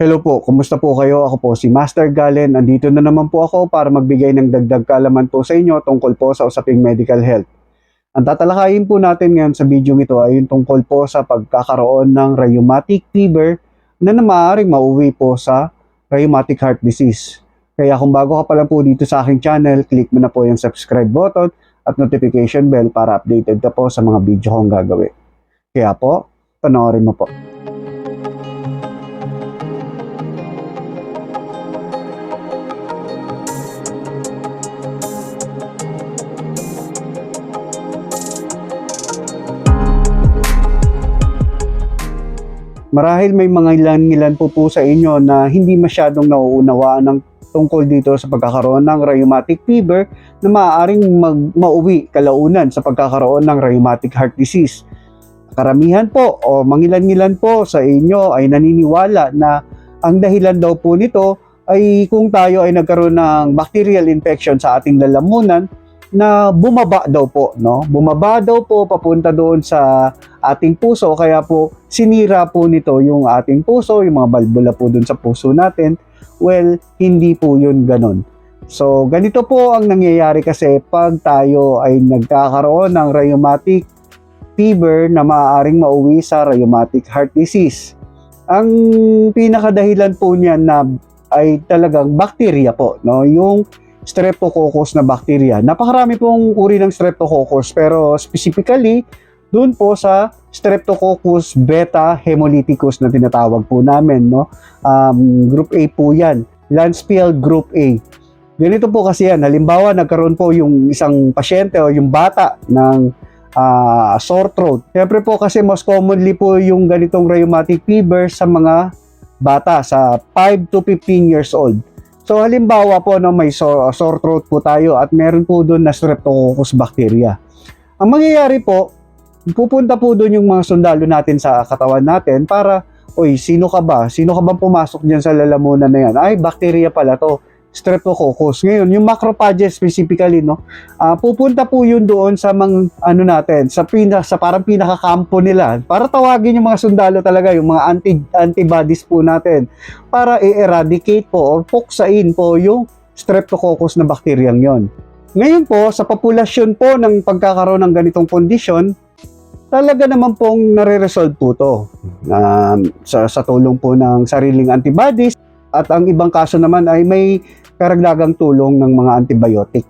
Hello po, kumusta po kayo? Ako po si Master Galen. Andito na naman po ako para magbigay ng dagdag kaalaman po sa inyo tungkol po sa usaping medical health. Ang tatalakayin po natin ngayon sa video ito ay yung tungkol po sa pagkakaroon ng rheumatic fever na na maaaring mauwi po sa rheumatic heart disease. Kaya kung bago ka pa lang po dito sa aking channel, click mo na po yung subscribe button at notification bell para updated ka po sa mga video kong gagawin. Kaya po, panoorin mo po. Marahil may mga ilan-ilan po po sa inyo na hindi masyadong nauunawaan ng tungkol dito sa pagkakaroon ng rheumatic fever na maaaring mag- mauwi kalaunan sa pagkakaroon ng rheumatic heart disease. Karamihan po o mangilan-ngilan po sa inyo ay naniniwala na ang dahilan daw po nito ay kung tayo ay nagkaroon ng bacterial infection sa ating lalamunan na bumaba daw po, no? Bumaba daw po papunta doon sa ating puso kaya po sinira po nito yung ating puso, yung mga balbula po doon sa puso natin. Well, hindi po yun ganon. So, ganito po ang nangyayari kasi pag tayo ay nagkakaroon ng rheumatic fever na maaaring mauwi sa rheumatic heart disease. Ang pinakadahilan po niyan na ay talagang bacteria po, no? Yung streptococcus na bacteria. Napakarami pong uri ng streptococcus pero specifically doon po sa Streptococcus beta hemolyticus na tinatawag po namin, no? Um, group A po 'yan. Lancefield Group A. Ganito po kasi yan. Halimbawa, nagkaroon po yung isang pasyente o yung bata ng ah, sore throat. Siyempre po kasi most commonly po yung ganitong rheumatic fever sa mga bata sa 5 to 15 years old. So halimbawa po no, may sore, sore throat po tayo at meron po doon na Streptococcus bacteria. Ang mangyayari po, pupunta po doon yung mga sundalo natin sa katawan natin para, oy, sino ka ba? Sino ka bang pumasok dyan sa lalamunan na yan? Ay, bacteria pala to. Streptococcus. Ngayon, yung macrophages specifically, no, ah, pupunta po yun doon sa mga, ano natin, sa, pina, sa parang pinakakampo nila, para tawagin yung mga sundalo talaga, yung mga anti, antibodies po natin, para i-eradicate po or puksain po yung Streptococcus na bakteryang yon. Ngayon po, sa populasyon po ng pagkakaroon ng ganitong kondisyon, talaga naman pong nare-resolve po to um, sa, sa tulong po ng sariling antibodies at ang ibang kaso naman ay may karagdagang tulong ng mga antibiotic.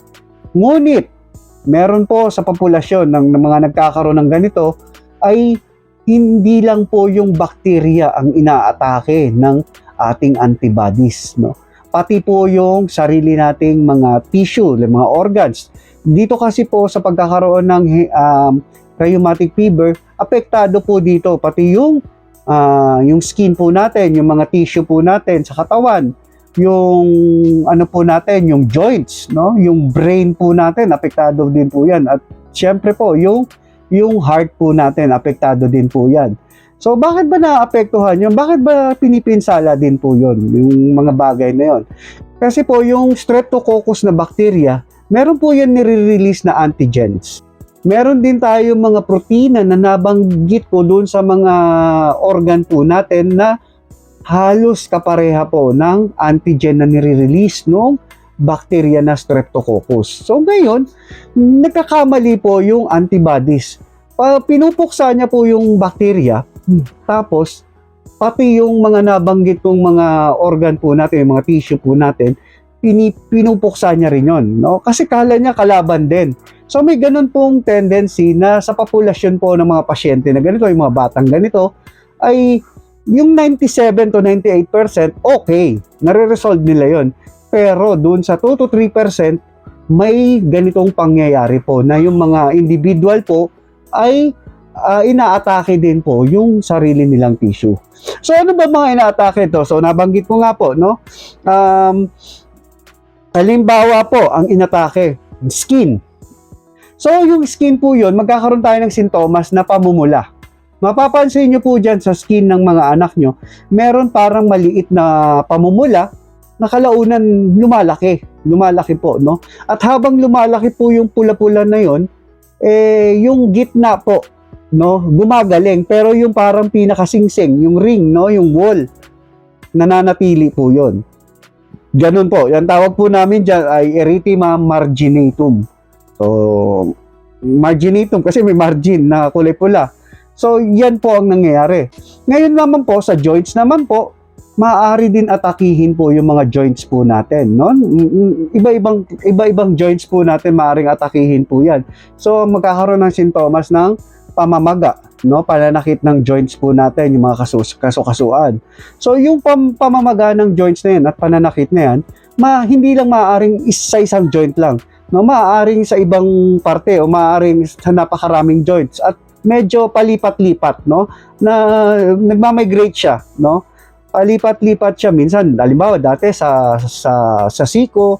Ngunit, meron po sa populasyon ng, ng mga nagkakaroon ng ganito ay hindi lang po yung bakterya ang inaatake ng ating antibodies. No? Pati po yung sarili nating mga tissue, mga organs. Dito kasi po sa pagkakaroon ng um, rheumatic fever, apektado po dito pati yung ah, yung skin po natin, yung mga tissue po natin sa katawan, yung ano po natin, yung joints, no? Yung brain po natin, apektado din po 'yan. At syempre po, yung yung heart po natin, apektado din po 'yan. So bakit ba naapektuhan yun? Bakit ba pinipinsala din po yun, yung mga bagay na yun? Kasi po yung Streptococcus na bacteria, meron po yan nire-release na antigens meron din tayo mga protina na nabanggit ko doon sa mga organ po natin na halos kapareha po ng antigen na nire-release ng bacteria na Streptococcus. So ngayon, nagkakamali po yung antibodies. Pinupuksa niya po yung bacteria, tapos pati yung mga nabanggit kong mga organ po natin, yung mga tissue po natin, pinupuksa niya rin yun. No? Kasi kala niya kalaban din. So may ganun pong tendency na sa populasyon po ng mga pasyente na ganito, yung mga batang ganito, ay yung 97 to 98% okay, nare-resolve nila yon. Pero dun sa 2 to 3% may ganitong pangyayari po na yung mga individual po ay uh, inaatake din po yung sarili nilang tissue. So ano ba mga inaatake to? So nabanggit ko nga po, no? Um, Halimbawa po, ang inatake, skin. So, yung skin po yun, magkakaroon tayo ng sintomas na pamumula. Mapapansin nyo po dyan sa skin ng mga anak nyo, meron parang maliit na pamumula na kalaunan lumalaki. Lumalaki po, no? At habang lumalaki po yung pula-pula na yon, eh, yung gitna po, no, gumagaling. Pero yung parang pinakasingsing, yung ring, no, yung wall, nananatili po yon. Ganun po. Yan tawag po namin dyan ay erythema marginatum. So, marginatum kasi may margin na kulay pula. So, yan po ang nangyayari. Ngayon naman po, sa joints naman po, maaari din atakihin po yung mga joints po natin, no? Mm, mm, Iba-ibang iba-ibang joints po natin maaring atakihin po 'yan. So magkakaroon ng sintomas ng pamamaga, no? Pananakit ng joints po natin, yung mga kasus kasukasuan. So yung pam pamamaga ng joints na 'yan at pananakit na 'yan, ma hindi lang maaaring isa isang joint lang, no? Maaaring sa ibang parte o maaaring sa napakaraming joints. At medyo palipat-lipat, no? Na nagmamigrate siya, no? palipat-lipat siya. Minsan halimbawa dati sa sa sa siko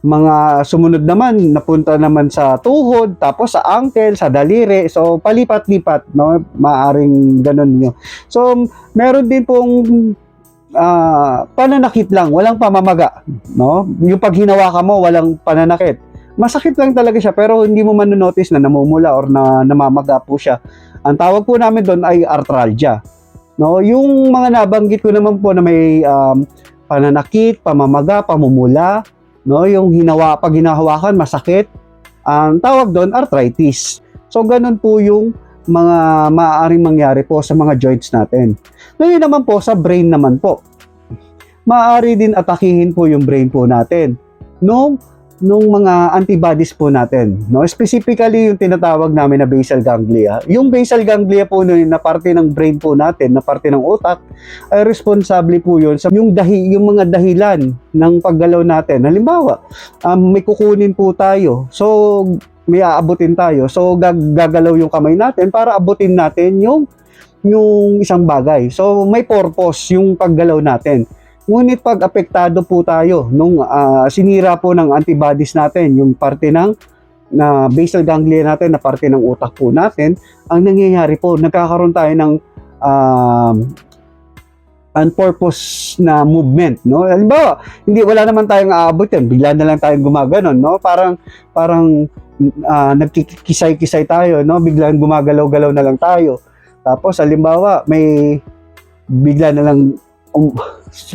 mga sumunod naman napunta naman sa tuhod tapos sa ankle sa daliri. So palipat-lipat no? Maaring ganun yun. So meron din pong ah, pananakit lang. Walang pamamaga no? Yung pag hinawakan mo walang pananakit masakit lang talaga siya pero hindi mo manonotice na namumula or na namamaga po siya ang tawag po namin doon ay arthralgia No, yung mga nabanggit ko naman po na may um, pananakit, pamamaga, pamumula, no, yung hinawa pag hinahawakan masakit, ang tawag doon arthritis. So ganun po yung mga maaaring mangyari po sa mga joints natin. Ngayon naman po sa brain naman po. Maaari din atakihin po yung brain po natin. No, nung mga antibodies po natin, no? Specifically yung tinatawag namin na basal ganglia. Yung basal ganglia po nun, na parte ng brain po natin, na parte ng utak, ay responsable po yun sa yung dahi yung mga dahilan ng paggalaw natin. Halimbawa, um, may kukunin po tayo. So may aabutin tayo. So gag- gagalaw yung kamay natin para abutin natin yung yung isang bagay. So may purpose yung paggalaw natin. Ngunit pag apektado po tayo nung ah, sinira po ng antibodies natin yung parte ng na basal ganglia natin na parte ng utak po natin, ang nangyayari po nagkakaroon tayo ng um, unpurpose na movement, no? Halimbawa, hindi wala naman tayong aabot yan, bigla na lang tayong gumaganon, no? Parang parang ah, nagkikisay-kisay tayo, no? Biglang gumagalaw-galaw na lang tayo. Tapos halimbawa, may bigla na lang um,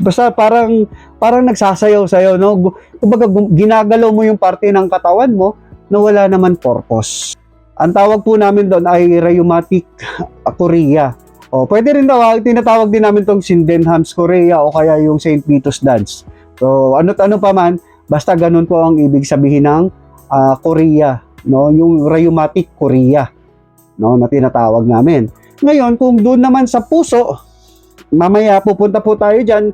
basta parang parang nagsasayaw sa'yo, no? Kumbaga ginagalaw mo yung parte ng katawan mo na wala naman purpose. Ang tawag po namin doon ay rheumatic chorea. O, pwede rin tawag, tinatawag din namin tong Sydenham's chorea o kaya yung St. Vitus dance. So, ano't ano pa man, basta ganun po ang ibig sabihin ng ah, chorea, no? Yung rheumatic chorea, no, na tinatawag namin. Ngayon, kung doon naman sa puso, mamaya pupunta po tayo diyan,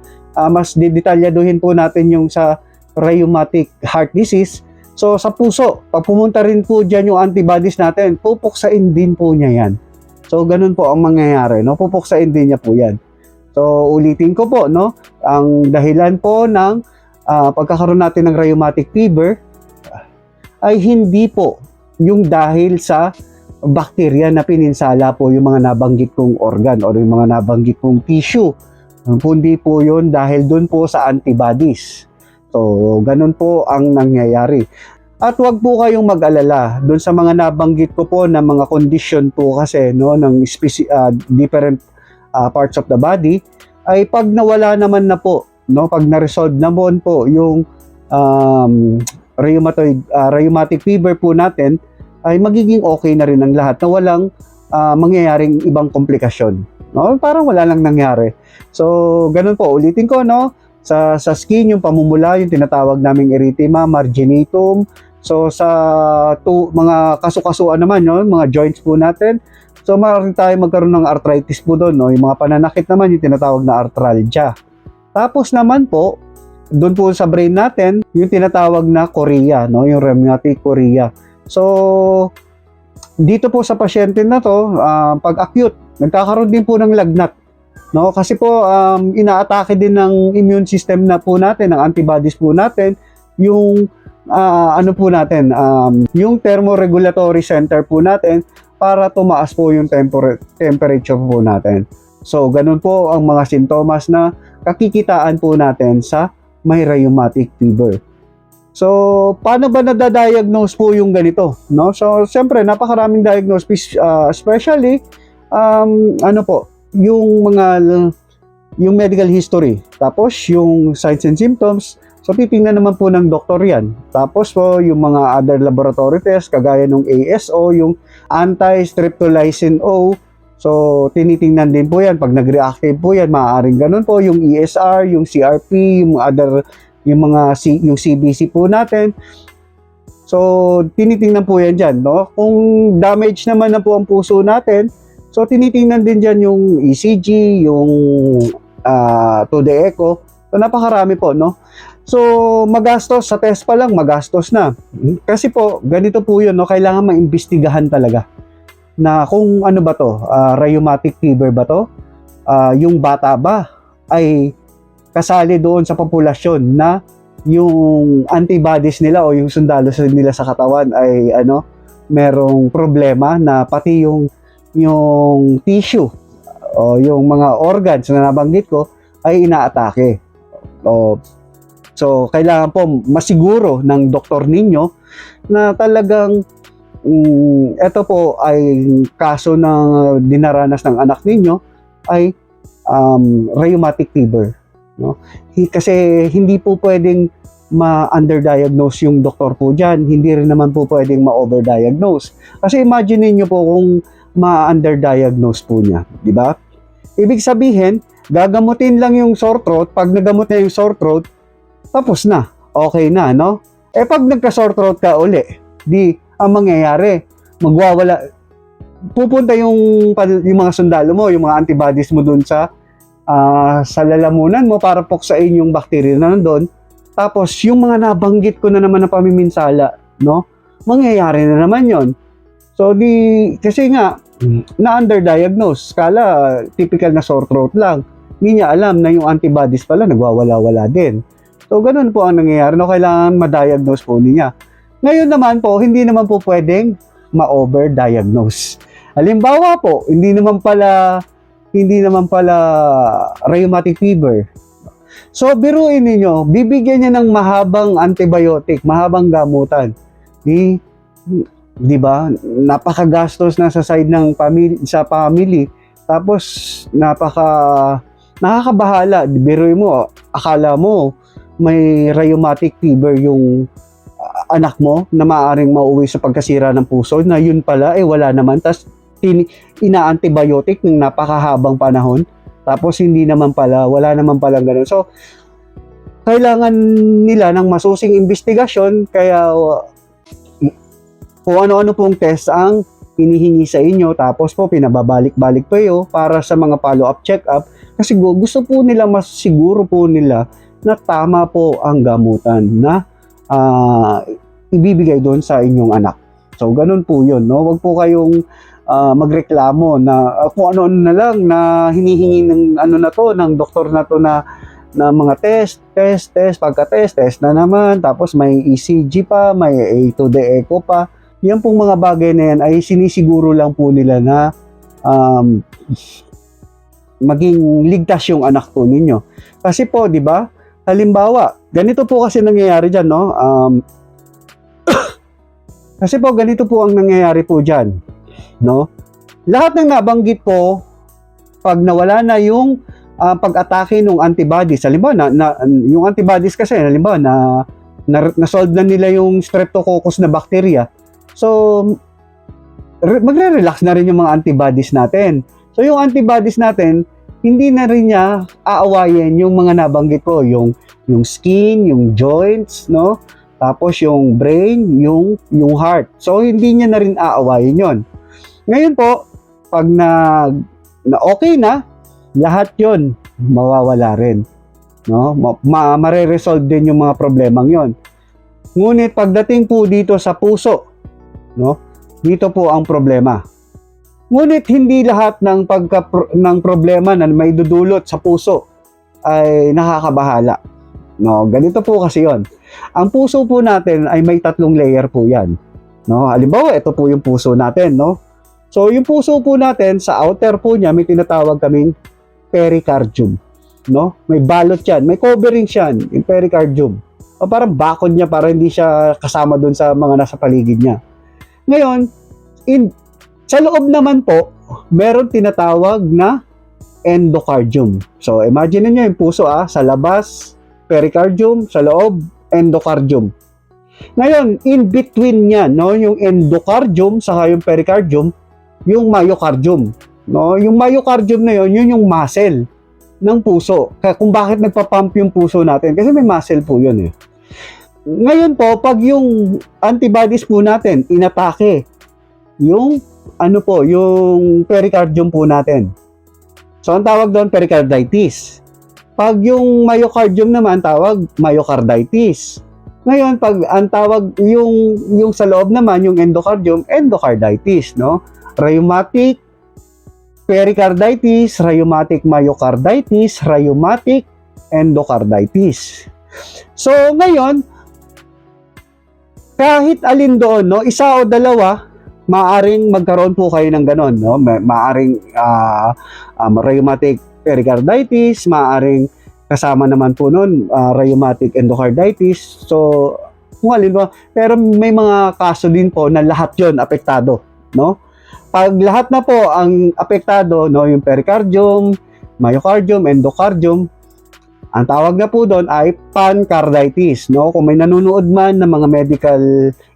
mas didetalyaduhin po natin yung sa rheumatic heart disease. So sa puso, pag pumunta rin po diyan yung antibodies natin, pupuksain din po niya yan. So ganun po ang mangyayari, no? Pupuksain din niya po yan. So ulitin ko po, no? Ang dahilan po ng ah, pagkakaroon natin ng rheumatic fever ay hindi po yung dahil sa bakterya na pininsala po yung mga nabanggit kong organ o yung mga nabanggit kong tissue. Kundi po yun dahil dun po sa antibodies. So, ganun po ang nangyayari. At wag po kayong mag-alala dun sa mga nabanggit ko po na mga condition po kasi no ng speci- ah, different ah, parts of the body ay pag nawala naman na po no pag na-resolve naman po yung um, rheumatoid ah, rheumatic fever po natin ay magiging okay na rin ang lahat na walang ah, mangyayaring ibang komplikasyon. No? Parang wala lang nangyari. So, ganun po. Ulitin ko, no? Sa, sa skin, yung pamumula, yung tinatawag naming erythema, marginatum. So, sa to, mga kasukasuan naman, no? mga joints po natin. So, maaari tayo magkaroon ng arthritis po doon. No? Yung mga pananakit naman, yung tinatawag na arthralgia. Tapos naman po, doon po sa brain natin, yung tinatawag na chorea, no? yung rheumatic chorea. So, dito po sa pasyente na to, ah, pag acute, nagkakaroon din po ng lagnat. No, kasi po um, inaatake din ng immune system na po natin, ng antibodies po natin, yung ah, ano po natin, um, yung thermoregulatory center po natin para tumaas po yung tempera- temperature po natin. So, ganun po ang mga sintomas na kakikitaan po natin sa may rheumatic fever. So, paano ba nadadiagnose po yung ganito? No? So, siyempre, napakaraming diagnosis, uh, especially, um, ano po, yung mga yung medical history. Tapos yung signs and symptoms. So titingnan naman po ng doktor yan. Tapos po yung mga other laboratory tests kagaya ng ASO, yung anti-streptolysin O. So tinitingnan din po yan. Pag nag-reactive po yan, maaaring ganun po. Yung ESR, yung CRP, yung other, yung mga yung CBC po natin. So, tinitingnan po yan dyan, no? Kung damage naman na po ang puso natin, so tinitingnan din dyan yung ECG, yung uh, 2D echo. So, napakarami po, no? So, magastos sa test pa lang, magastos na. Kasi po, ganito po yun, no? Kailangan maimbestigahan talaga na kung ano ba to, ah, rheumatic fever ba to? Ah, yung bata ba ay kasali doon sa populasyon na yung antibodies nila o yung sundalo nila sa katawan ay ano merong problema na pati yung yung tissue o yung mga organs na nabanggit ko ay inaatake. O, so kailangan po masiguro ng doktor ninyo na talagang mm, ito po ay kaso na dinaranas ng anak ninyo ay um, rheumatic fever. No? Kasi hindi po pwedeng ma-underdiagnose yung doktor po dyan. Hindi rin naman po pwedeng ma-overdiagnose. Kasi imagine niyo po kung ma-underdiagnose po niya. Di ba? Ibig sabihin, gagamutin lang yung sore throat. Pag nagamot na yung sore throat, tapos na. Okay na, no? Eh pag nagka-sore throat ka uli, di, ang mangyayari, magwawala, pupunta yung, yung mga sundalo mo, yung mga antibodies mo dun sa ah, sa lalamunan mo para puksain yung bakterya na nandun. Tapos, yung mga nabanggit ko na naman na pamiminsala, no? Mangyayari na naman yon. So, di, kasi nga, na-underdiagnose. Kala, typical na sore throat lang. Hindi niya alam na yung antibodies pala nagwawala-wala din. So, ganun po ang nangyayari. No, kailangan ma-diagnose po niya. Ngayon naman po, hindi naman po pwedeng ma-overdiagnose. Halimbawa po, hindi naman pala hindi naman pala rheumatic fever. So, biruin ninyo, bibigyan niya ng mahabang antibiotic, mahabang gamutan. Di, di ba? Napakagastos na sa side ng family, sa family. Tapos, napaka, nakakabahala. Biruin mo, akala mo, may rheumatic fever yung ah, anak mo na maaaring mauwi sa pagkasira ng puso na yun pala eh wala naman tas ina-antibiotic ng napakahabang panahon tapos hindi naman pala wala naman pala ganun so kailangan nila ng masusing investigasyon kaya uh, kung ano-ano pong test ang hinihingi sa inyo tapos po pinababalik-balik pa yo para sa mga follow-up check-up kasi gu- gusto po nila mas siguro po nila na tama po ang gamutan na ah, ibibigay doon sa inyong anak. So, ganun po yun. No? Huwag po kayong ah, magreklamo na ah, kung ano-ano na lang na hinihingi ng ano na to, ng doktor na to na na mga test, test, test, pagka-test, test na naman, tapos may ECG pa, may A2D echo pa. Yan pong mga bagay na yan ay sinisiguro lang po nila na um, maging ligtas yung anak po ninyo. Kasi po, di ba, halimbawa, ganito po kasi nangyayari dyan, no? Um, kasi po, ganito po ang nangyayari po dyan, no? Lahat ng nabanggit po, pag nawala na yung ah, pag-atake ng antibodies, halimbawa, na, na, yung antibodies kasi, halimbawa, na, na, na-solve na nila yung streptococcus na bacteria, so, re- magre-relax na rin yung mga antibodies natin. So, yung antibodies natin, hindi na rin niya aawayin yung mga nabanggit ko, yung yung skin, yung joints, no? Tapos yung brain, yung yung heart. So hindi niya na rin aawayin 'yon. Ngayon po, pag na na okay na, lahat 'yon mawawala rin. No? Ma, ma mare-resolve din yung mga problemang 'yon. Ngunit pagdating po dito sa puso, no? Dito po ang problema. Ngunit hindi lahat ng pagka ng problema na may dudulot sa puso ay nakakabahala. No, ganito po kasi 'yon. Ang puso po natin ay may tatlong layer po 'yan. No, halimbawa ito po yung puso natin, no? So yung puso po natin sa outer po niya may tinatawag kaming pericardium, no? May balot 'yan, may covering 'yan, yung pericardium. O parang bakod niya para hindi siya kasama doon sa mga nasa paligid niya. Ngayon, in sa loob naman po, meron tinatawag na endocardium. So, imagine niyo yung puso ah, sa labas, pericardium, sa loob, endocardium. Ngayon, in between niya, no, yung endocardium saka yung pericardium, yung myocardium. No, yung myocardium na yun, yun yung muscle ng puso. Kaya kung bakit nagpa-pump yung puso natin, kasi may muscle po yun eh. Ngayon po, pag yung antibodies po natin inatake, yung ano po, yung pericardium po natin. So, ang tawag doon, pericarditis. Pag yung myocardium naman, tawag myocarditis. Ngayon, pag ang tawag, yung, yung sa loob naman, yung endocardium, endocarditis, no? Rheumatic pericarditis, rheumatic myocarditis, rheumatic endocarditis. So, ngayon, kahit alin doon, no, isa o dalawa, maaring magkaroon po kayo ng ganon, no? Ma- Maaring ah, um, rheumatic pericarditis, maaring kasama naman po noon ah, rheumatic endocarditis. So, kung alin ba, pero may mga kaso din po na lahat 'yon apektado, no? Pag lahat na po ang apektado, no, yung pericardium, myocardium, endocardium, ang tawag na po doon ay pancarditis, no? Kung may nanonood man ng mga medical,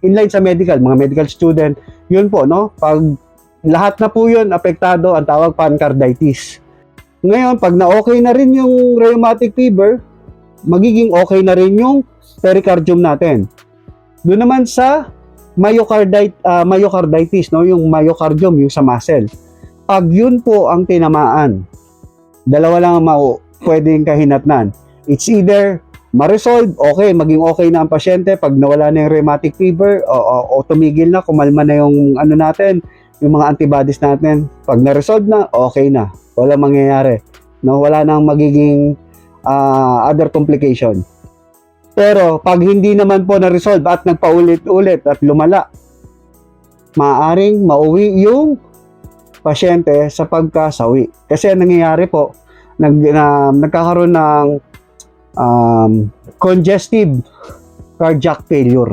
inline sa medical, mga medical student, yun po, no? Pag lahat na po yun apektado, ang tawag pancarditis. Ngayon, pag na-okay na rin yung rheumatic fever, magiging okay na rin yung pericardium natin. Doon naman sa myocardite, ah, myocarditis, no? yung myocardium, yung sa muscle. Pag yun po ang tinamaan, dalawa lang ang mau pwedeng kahinatnan. It's either ma-resolve, okay, maging okay na ang pasyente pag nawala na yung rheumatic fever o, o, o tumigil na, kumalma na yung ano natin, yung mga antibodies natin. Pag na-resolve na, okay na. Wala mangyayari. No, wala nang magiging ah, other complication. Pero pag hindi naman po na-resolve at nagpaulit-ulit at lumala, maaaring mauwi yung pasyente sa pagkasawi. Kasi ang nangyayari po, nag, na, nagkakaroon ng um, congestive cardiac failure.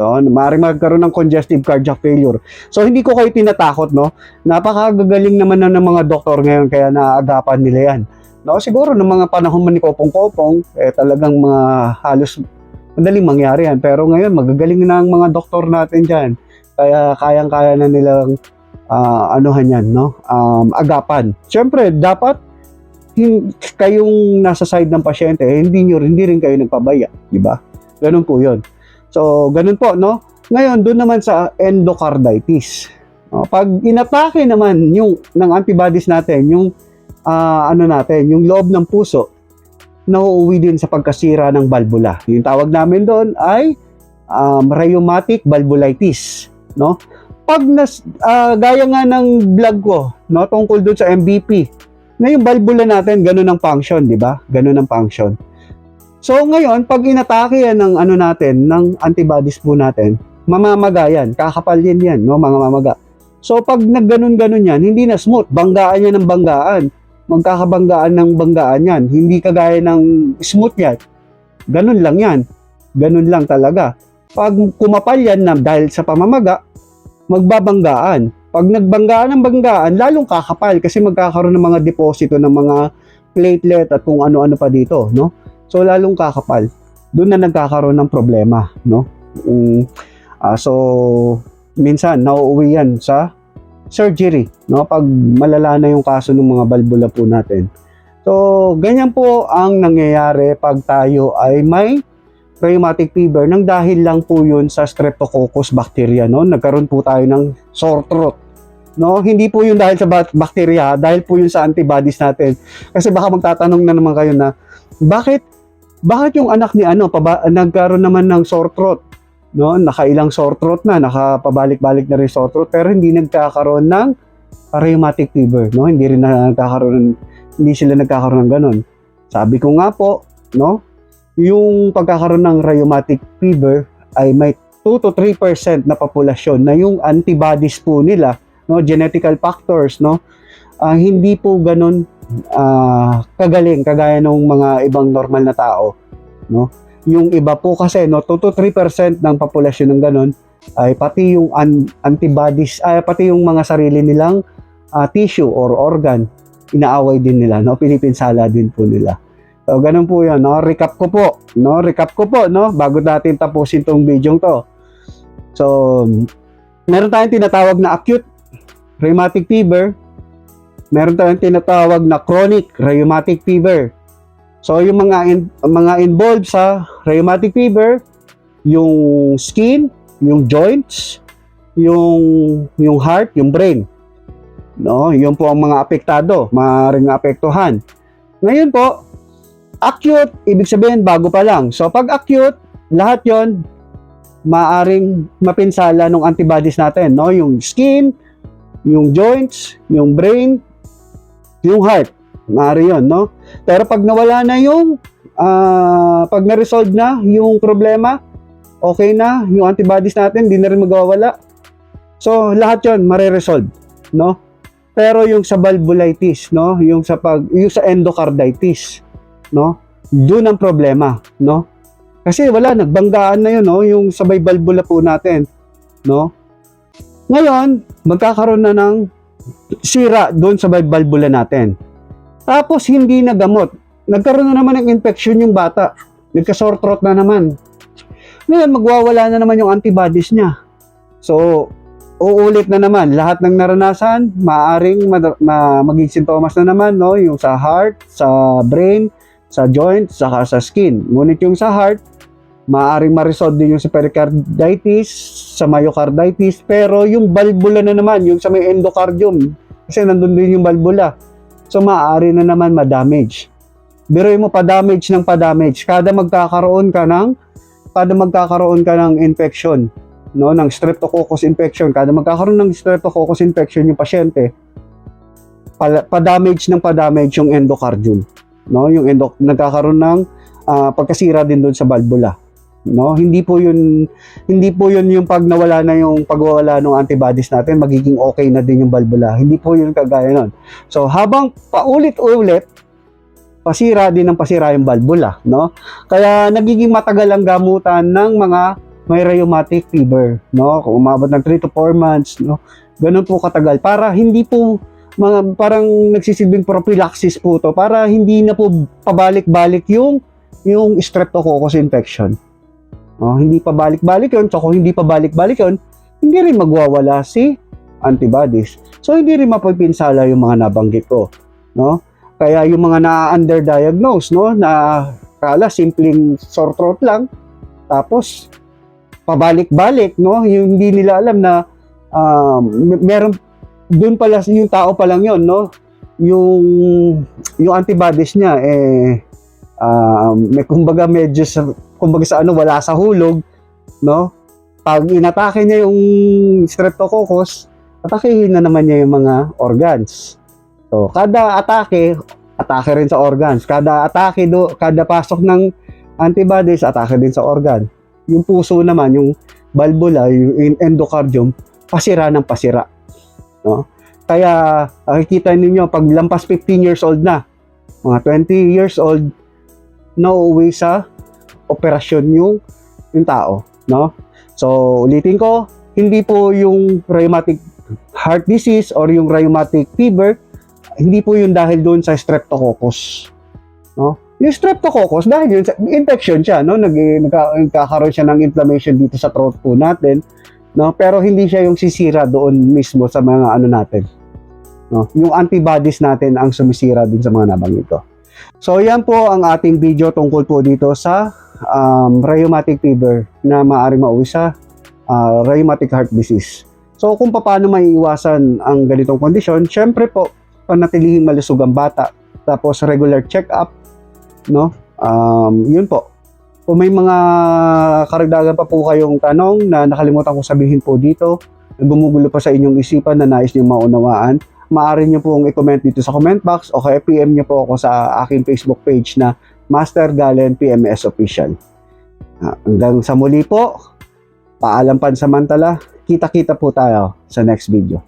So, maaaring magkaroon ng congestive cardiac failure. So, hindi ko kayo tinatakot, no? Napakagagaling naman na ng mga doktor ngayon, kaya naagapan nila yan. No, siguro ng mga panahon man ni Kopong-Kopong, eh talagang mga halos madaling mangyari yan. Pero ngayon, magagaling na ang mga doktor natin dyan. Kaya kayang-kaya na nilang ah, anuhan yan, no? Um, agapan. Siyempre, dapat hin- kayong nasa side ng pasyente, eh, hindi nyo, hindi rin kayo nagpabaya, di ba? Ganun po yun. So, ganun po, no? Ngayon, doon naman sa endocarditis. No? Pag inatake naman yung ng antibodies natin, yung ah, ano natin, yung loob ng puso, nauuwi din sa pagkasira ng valvula. Yung tawag namin doon ay um, rheumatic valvulitis, no? Pag nas, ah, gaya nga ng vlog ko, no, tungkol doon sa MVP, na yung valvula natin, ganun ang function, di ba? Ganun ang function. So ngayon, pag inatake yan ng ano natin, ng antibodies po natin, mamamaga yan, kakapal yan yan, no, mga mamaga. So pag nagganon-ganon yan, hindi na smooth, banggaan yan ng banggaan. Magkakabanggaan ng banggaan yan. Hindi kagaya ng smooth yan. Ganun lang yan. Ganun lang talaga. Pag kumapal yan na dahil sa pamamaga, magbabanggaan. Pag nagbanggaan ng banggaan, lalong kakapal kasi magkakaroon ng mga deposito ng mga platelet at kung ano-ano pa dito, no? So lalong kakapal. Doon na nagkakaroon ng problema, no? Mm, ah, so minsan nauuwi yan sa surgery, no? Pag malala na yung kaso ng mga valvula po natin. So, ganyan po ang nangyayari pag tayo ay may rheumatic fever nang dahil lang po yun sa streptococcus bacteria, no? Nagkaroon po tayo ng sore throat. No, hindi po yun dahil sa bacteria, dahil po yun sa antibodies natin. Kasi baka magtatanong na naman kayo na, bakit bakit yung anak ni ano paba, nagkaroon naman ng sore throat? No, nakailang sore throat na, nakapabalik-balik na rin sore throat pero hindi nagkakaroon ng rheumatic fever, no? Hindi rin na nagkakaroon hindi sila nagkakaroon ng ganun. Sabi ko nga po, no? Yung pagkakaroon ng rheumatic fever ay may 2 to 3% na populasyon na yung antibodies po nila, no, genetical factors, no, ah, hindi po ganun ah, kagaling kagaya ng mga ibang normal na tao, no. Yung iba po kasi no 2 to 3% ng populasyon ng ganun ay pati yung an- antibodies ay pati yung mga sarili nilang ah, tissue or organ inaaway din nila, no? Pinipinsala din po nila. So, ganun po yun, no? Recap ko po, no? Recap ko po, no? Bago natin tapusin tong video to. So, meron tayong tinatawag na acute rheumatic fever. Meron tayong tinatawag na chronic rheumatic fever. So, yung mga in- mga involved sa rheumatic fever, yung skin, yung joints, yung yung heart, yung brain. No, yun po ang mga apektado, maaaring apektuhan. Ngayon po, acute, ibig sabihin bago pa lang. So pag acute, lahat 'yon maaring mapinsala ng antibodies natin, no? Yung skin, yung joints, yung brain, yung heart. Maaari 'yon, no? Pero pag nawala na yung ah, pag na-resolve na yung problema, okay na, yung antibodies natin, hindi na rin magwawala. So, lahat 'yon mare-resolve, no? Pero yung sa valvulitis, no? Yung sa pag yung sa endocarditis, no? Doon ang problema, no? Kasi wala nagbanggaan na 'yun, no? Yung sa may valvula po natin, no? Ngayon, magkakaroon na ng sira doon sa valvula natin. Tapos hindi na gamot. Nagkaroon na naman ng infection yung bata. Nagka-sore throat na naman. Ngayon, magwawala na naman yung antibodies niya. So, uulit na naman lahat ng naranasan maaring mad- ma- maging sintomas na naman no yung sa heart sa brain sa joint saka sa skin ngunit yung sa heart maaring ma-resolve din yung sa pericarditis sa myocarditis pero yung valvula na naman yung sa may endocardium kasi nandun din yung valvula so maaari na naman ma-damage. Biroy mo pa-damage ng pa-damage. Kada magkakaroon ka ng kada magkakaroon ka ng infection no ng streptococcus infection kada magkakaroon ng streptococcus infection yung pasyente pa- pa-damage ng pa-damage yung endocardium no yung endo nagkakaroon ng ah, pagkasira din doon sa valvula no hindi po yun hindi po yun yung pag nawala na yung pagwawala ng antibodies natin magiging okay na din yung valvula hindi po yun kagaya nun so habang paulit-ulit pasira din ng pasira yung valvula no kaya nagiging matagal ang gamutan ng mga may rheumatic fever, no? Kung umabot ng 3 to 4 months, no? Ganun po katagal para hindi po mga parang nagsisilbing prophylaxis po to para hindi na po pabalik-balik yung yung streptococcus infection. No, hindi pa balik-balik 'yon, kung hindi pa balik-balik 'yon, hindi rin magwawala si antibodies. So hindi rin mapipinsala yung mga nabanggit ko, no? Kaya yung mga na-underdiagnose, no, na kala simpleng sore throat lang, tapos pabalik-balik, no? Yung hindi nila alam na um, meron doon pala yung tao pa lang 'yon, no? Yung yung antibodies niya eh um, may kumbaga medyo sa kumbaga sa ano wala sa hulog, no? Pag inatake niya yung streptococcus, atakehin na naman niya yung mga organs. So, kada atake, atake rin sa organs. Kada atake do, kada pasok ng antibodies, atake din sa organ yung puso naman, yung valvula, yung endocardium, pasira ng pasira. No? Kaya, nakikita ninyo, pag lampas 15 years old na, mga 20 years old, nauuwi sa operasyon yung, yung tao. No? So, ulitin ko, hindi po yung rheumatic heart disease or yung rheumatic fever, hindi po yun dahil doon sa streptococcus. No? Yung streptococcus, dahil yun, infection siya, no? Nag, nagka, nagkakaroon siya ng inflammation dito sa throat po natin, no? Pero hindi siya yung sisira doon mismo sa mga ano natin. No? Yung antibodies natin ang sumisira dun sa mga nabanggit ko. So, yan po ang ating video tungkol po dito sa um, rheumatic fever na maaaring mauwi sa uh, rheumatic heart disease. So, kung paano maiiwasan ang ganitong kondisyon, syempre po, panatilihing malusog ang bata. Tapos, regular check-up, no? Um, yun po. Kung may mga karagdagan pa po kayong tanong na nakalimutan ko sabihin po dito, gumugulo pa sa inyong isipan na nais niyo maunawaan, maaari niyo pong i-comment dito sa comment box o kaya PM niyo po ako sa aking Facebook page na Master Galen PMS Official. Ah, hanggang sa muli po, paalam pansamantala, kita-kita po tayo sa next video.